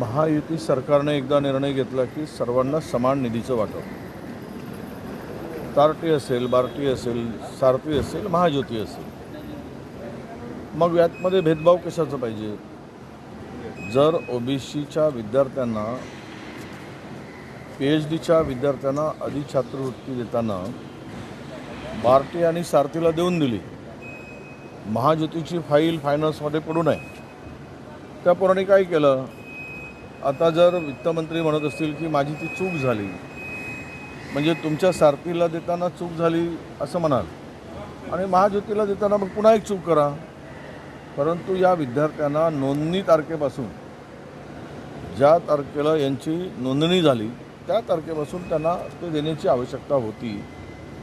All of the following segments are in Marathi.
महायुती सरकारने एकदा निर्णय घेतला की सर्वांना समान निधीचं वाटप. तारटी असेल बार्टी असेल सारथी असेल महाज्योती असेल. मग यातमध्ये भेदभाव कशाचा पाहिजे? जर ओबीसीच्या विद्यार्थ्यांना पी एच डीच्या विद्यार्थ्यांना आधी छात्रवृत्ती देताना बार्टी आणि सारथीला देऊन दिली महाज्योतीची फाईल फायनान्समध्ये पडू नये. त्या काय केलं? आता जर वित्तमंत्री म्हणत असतील की माझी ती चूक झाली म्हणजे तुमच्या सारथीला देताना चूक झाली असं म्हणाल आणि महाज्योतीला देताना मग पुन्हा एक चूक करा. परंतु या विद्यार्थ्यांना नोंदणी तारखेपासून ज्या तारखेला यांची नोंदणी झाली त्या तारखेपासून त्यांना ते देण्याची आवश्यकता होती.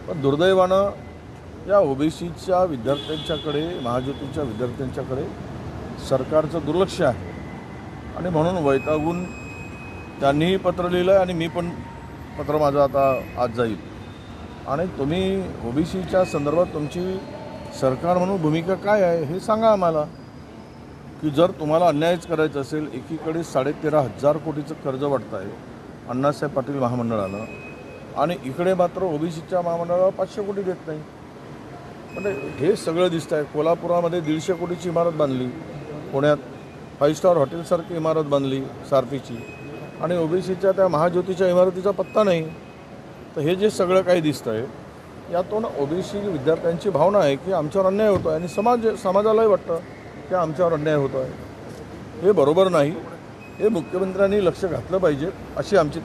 पण दुर्दैवानं या ओबीसीच्या विद्यार्थ्यांच्याकडे महाज्योतीच्या विद्यार्थ्यांच्याकडे सरकारचं दुर्लक्ष आहे. आणि म्हणून वैतागून त्यांनीही पत्र लिहिलं आहे आणि मी पण पत्र माझं आता आज जाईल. आणि तुम्ही ओबीसीच्या संदर्भात तुमची सरकार म्हणून भूमिका काय आहे हे सांगा आम्हाला. की जर तुम्हाला अन्यायच करायचं असेल एकीकडे साडेतेरा हजार कोटीचं कर्ज वाटत आहे अण्णासाहेब पाटील महामंडळानं आणि इकडे मात्र ओबीसीच्या महामंडळाला पाचशे कोटी देत नाही. म्हणजे हे सगळं दिसतं आहे कोल्हापुरामध्ये दीडशे कोटीची इमारत बांधली. पुण्यात फाईव्ह स्टार हॉटेलसारखी इमारत बांधली सारथीची आणि ओबीसीच्या त्या महाज्योतीच्या इमारतीचा पत्ता नाही. तर हे जे सगळं काही दिसतं आहे यातून ओबीसी विद्यार्थ्यांची भावना आहे की आमच्यावर अन्याय होतो आहे आणि समाज समाजालाही वाटतं की आमच्यावर अन्याय होतो आहे हे बरोबर नाही. हे मुख्यमंत्र्यांनी लक्ष घातलं पाहिजे अशी आमची